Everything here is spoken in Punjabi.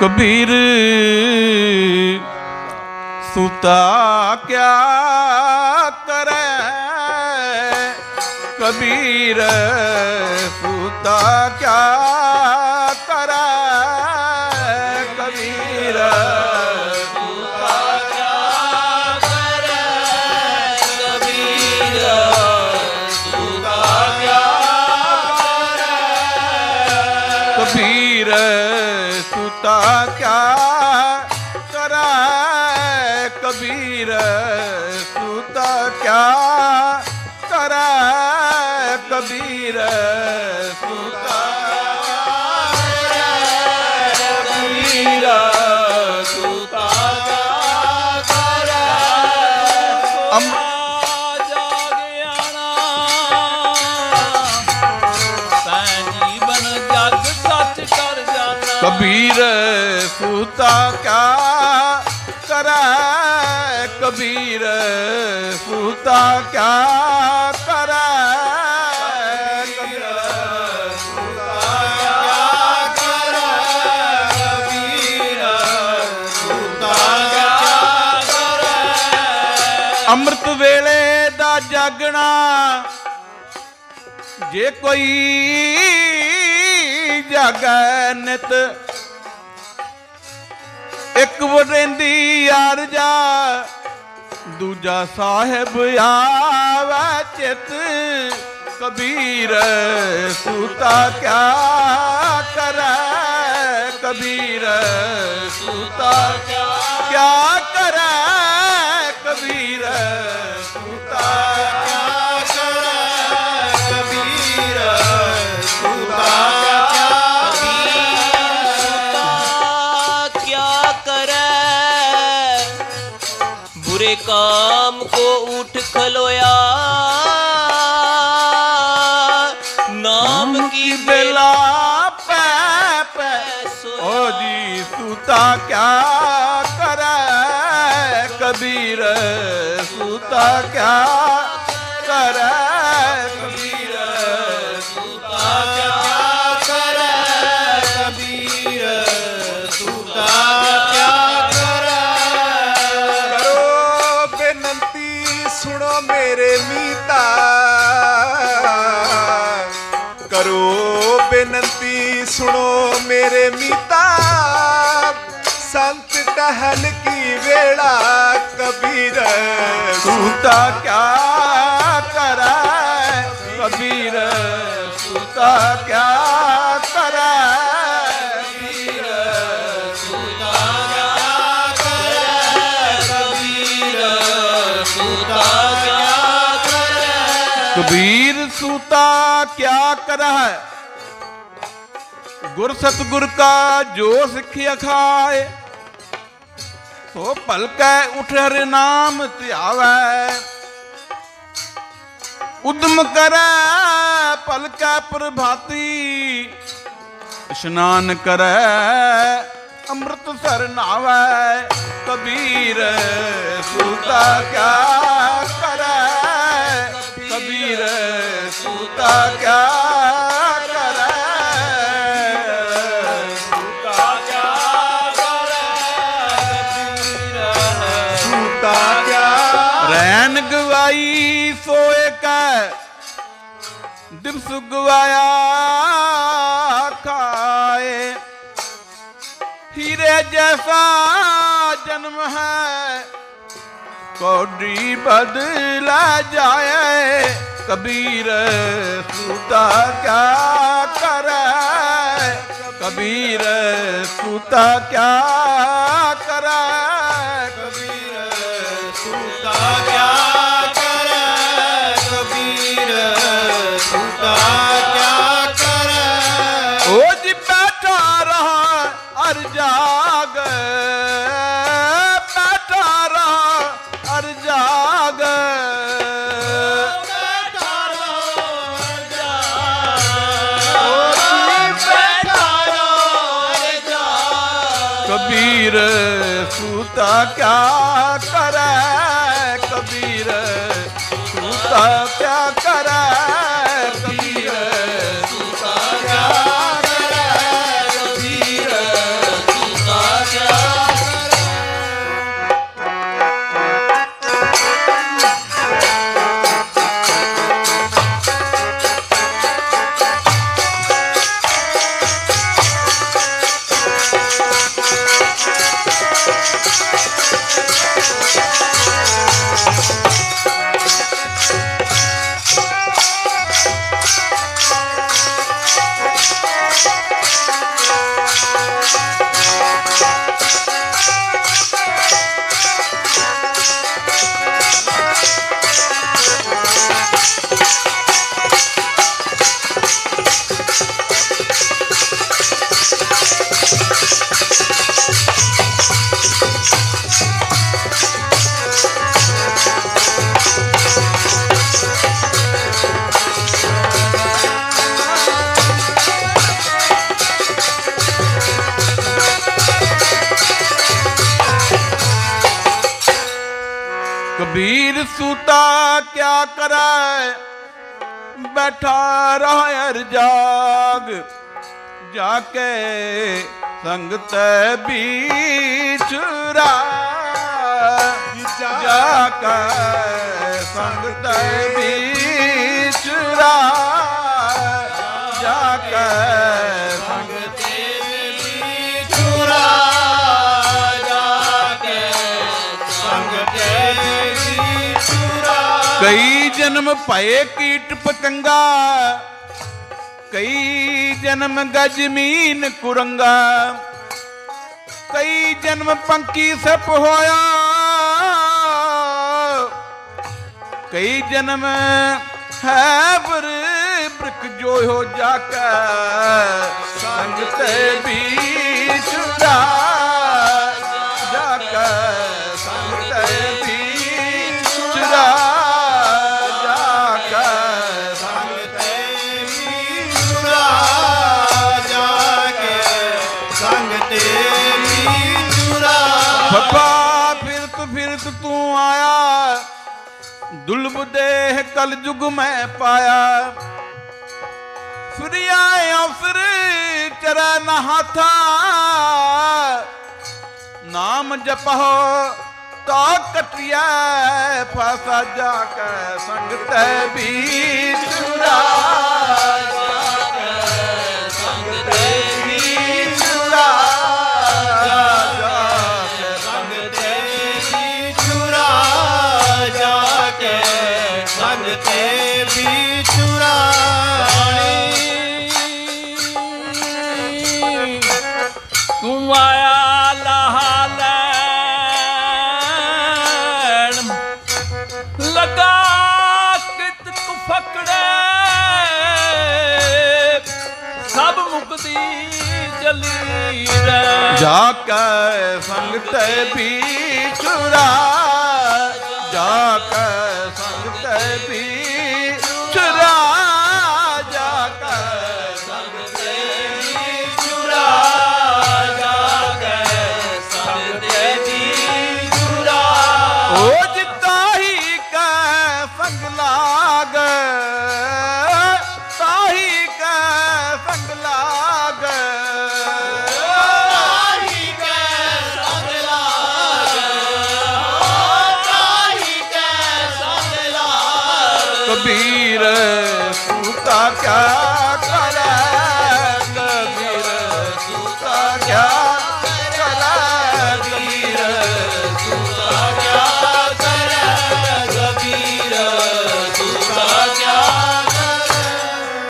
ਕਬੀਰ ਸੁਤਾ ਕਿਆ ਕਰੈ? ਕਬੀਰ ਸੁਤਾ ਕਿਆ ਕਰੈ? ਕਬੀਰ ਕਬੀਰ ਸੁਤਾ ਕਿਆ ਕਰੈ ਕਬੀਰ? ਸੁਤਾ ਸੁਤਾ ਅਮ ਕਬੀਰ ਕਿਆ ਕਰੈ ਕਬੀਰ ਸੂਤਾ ਕਿਆ ਕਰੈ ਕਬੀਰ ਸੂਤਾ ਕਿਆ ਕਰੈ ਕਬੀਰ ਸੂਤਾ ਕਿਆ ਕਰੈ? ਅੰਮ੍ਰਿਤ ਵੇਲੇ ਦਾ ਜਾਗਣਾ ਜੇ ਕੋਈ ਜਾਗੈ ਨਿਤ, ਇੱਕ ਵਡਿੰਦੀ ਜਾ ਦੂਜਾ ਸਾਹਿਬ ਆਵੈ ਚਿਤ ਕਬੀਰ ਸੂਤਾ ਕਿਆ ਕਰੈ ਕਬੀਰ ਸੂਤਾ ਕਿਆ मेरे काम को उठ खलोया नाम की बेला पै पै ओ जी सूता क्या करे कबीर सूता क्या ਸੁਣੋ ਮੇਰੇ ਮੀਤਾ। ਕਰੋ ਬੇਨਤੀ, ਸੁਣੋ ਮੇਰੇ ਮੀਤਾ। ਸੰਤ ਟਹਿਲ ਕੀ ਵੇਲਾ ਕਬੀਰ, ਸੂਤਾ ਕਿਆ ਕਰੈ ਕਬੀਰ ਸੂਤਾ ਕਿਆ ਕਰੈ ਗੁਰ ਸਤਗੁਰ ਕਾ ਜੋ ਸਿੱਖਿਆ ਖਾਏ ਸੋ ਭਲਕੈ ਉਠ ਹਰਿ ਨਾਮ ਧਿਆਵੈ। ਉਦਮ ਕਰੈ, ਭਲਕੈ ਪ੍ਰਭਾਤੀ, ਇਸ਼ਨਾਨ ਕਰੈ ਅੰਮ੍ਰਿਤ ਸਰ ਨਾਵੈ। ਕਬੀਰ ਸੂਤਾ ਕਿਆ ਸੂਤਾ ਕਿਆ ਕਰੈ? ਸੂਤਾ ਕਿਆ ਕਰੈ? ਗਵਾਈ ਸੋਏ ਕੈ, ਦਿਵਸ ਗਵਾਇਆ ਖਾਏ। ਹੀਰੇ ਜੈਸਾ ਜਨਮ ਹੈ, ਕੋਡੀ ਬਦਲਾ ਜਾਏ। ਕਬੀਰ ਸੂਤਾ ਕਿਆ ਕਰੈ ਕਬੀਰ ਸੂਤਾ ਕਿਆ ਕਰੈ ਕਬੀਰ ਸੂਤਾ ਜਾਗ ਕਬੀਰ ਸੂਤਾ ਕਬੀਰ ਸੂਤਾ ਕਿਆ ਕਰੈ ਬੈਠਾ ਰਹਿ ਜਾਗ ਜਾ ਕੇ ਸੰਗਤ ਵਿਚਰਾ ਜਾ ਕੇ ਸੰਗਤ ਵਿਚਰਾ ਕਈ ਜਨਮ ਭਏ ਕੀਟ ਪਤੰਗਾ ਕਈ ਜਨਮ ਗਜਮੀਨ ਕੁਰੰਗਾ, ਕਈ ਜਨਮ ਪੰਕੀ ਸਪ ਹੋਇਆ, ਕਈ ਜਨਮ ਹੈ ਬਰ ਬ੍ਰਿਕ ਜੋ ਹੋ ਜਾ ਕੇ ਸੰਗ ਤੇ ਵਿਚਰਾ ਦੁਲਬ ਦੇਹ ਕਲ ਜੁਗ ਮੈਂ ਪਾਇਆ। ਫਿਰਿਆ ਅਵਸਰ ਚਰੈ ਨ ਹਾਥਾ। ਨਾਮ ਜਪਹੁ ਤਾ ਕਟਿਆ ਫਾਸਾ ਜਾ ਕੇ ਸੰਗ ਤੈ ਵਿਚਰਾ ਸੰਗ ਜਾ ਕੇ ਸੰਗ ਕੈ ਸੰਗ ਲਾਗ ਕਬੀਰ ਸੂਤਾ ਕਿਆ